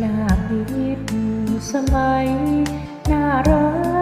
หน้าพิบสมัยน่ารัก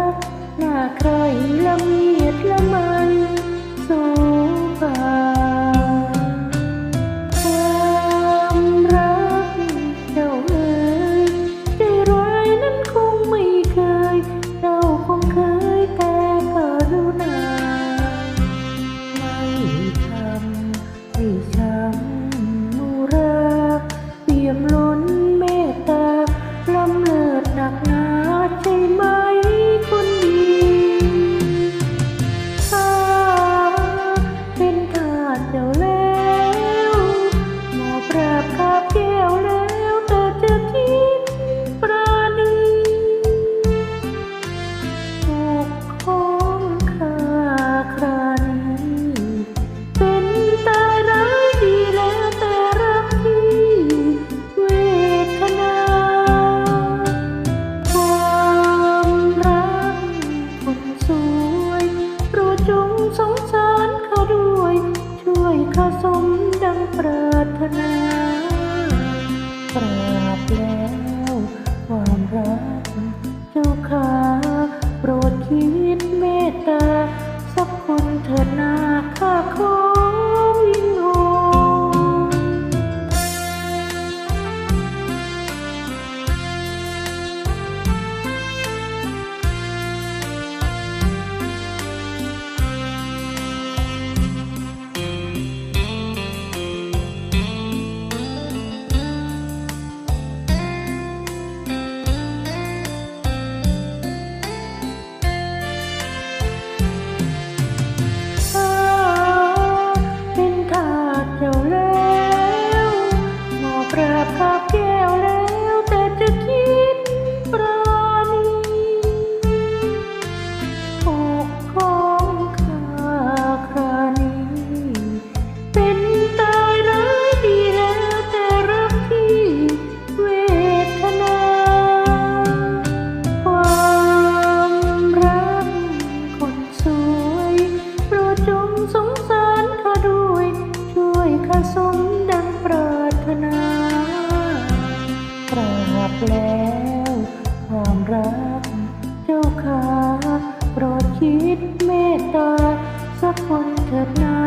que would not มดังปรารถนากราบแล้วความรัก เจ้าขาโปรดคิดเมตตาสักคนเถิดนา